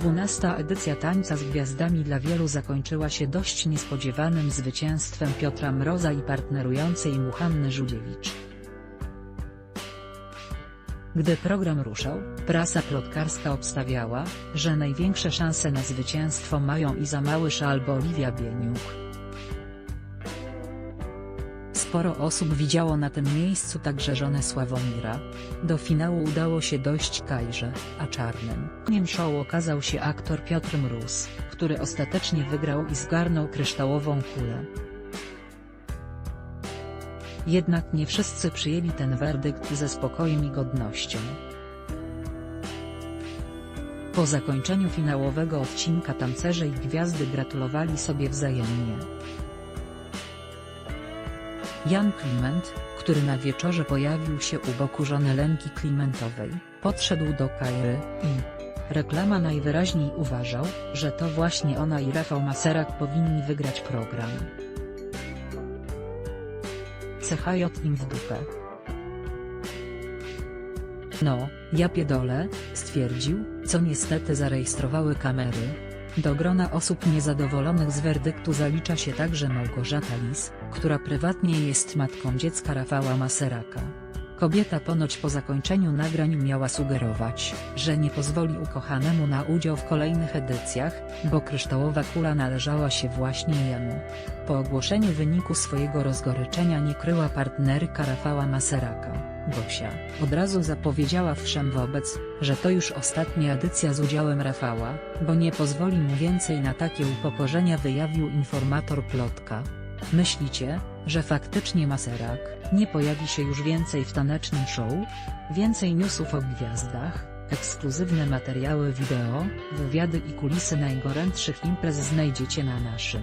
Dwunasta edycja Tańca z Gwiazdami dla wielu zakończyła się dość niespodziewanym zwycięstwem Piotra Mroza i partnerującej mu Hanny Żudziewicz. Gdy program ruszał, prasa plotkarska obstawiała, że największe szanse na zwycięstwo mają Iza Małysz albo Oliwia Bieniuk. Sporo osób widziało na tym miejscu także żonę Sławomira. Do finału udało się dojść Kajrze, a czarnym koniem show okazał się aktor Piotr Mróz, który ostatecznie wygrał i zgarnął kryształową kulę. Jednak nie wszyscy przyjęli ten werdykt ze spokojem i godnością. Po zakończeniu finałowego odcinka tancerze i gwiazdy gratulowali sobie wzajemnie. Jan Kliment, który na wieczorze pojawił się u boku żony Lenki Klimentowej, podszedł do Kajry i reklama najwyraźniej uważał, że to właśnie ona i Rafał Maserak powinni wygrać program. CHJ im w dupę. No, ja piedolę, stwierdził, co niestety zarejestrowały kamery. Do grona osób niezadowolonych z werdyktu zalicza się także Małgorzata Lis, która prywatnie jest matką dziecka Rafała Maseraka. Kobieta ponoć po zakończeniu nagrań miała sugerować, że nie pozwoli ukochanemu na udział w kolejnych edycjach, bo kryształowa kula należała się właśnie jemu. Po ogłoszeniu wyniku swojego rozgoryczenia nie kryła partnerka Rafała Maseraka. Gosia, od razu zapowiedziała wszem wobec, że to już ostatnia edycja z udziałem Rafała, bo nie pozwoli mu więcej na takie upokorzenia wyjawił informator Plotka. Myślicie, że faktycznie Maserak nie pojawi się już więcej w tanecznym show? Więcej newsów o gwiazdach, ekskluzywne materiały wideo, wywiady i kulisy najgorętszych imprez znajdziecie na naszym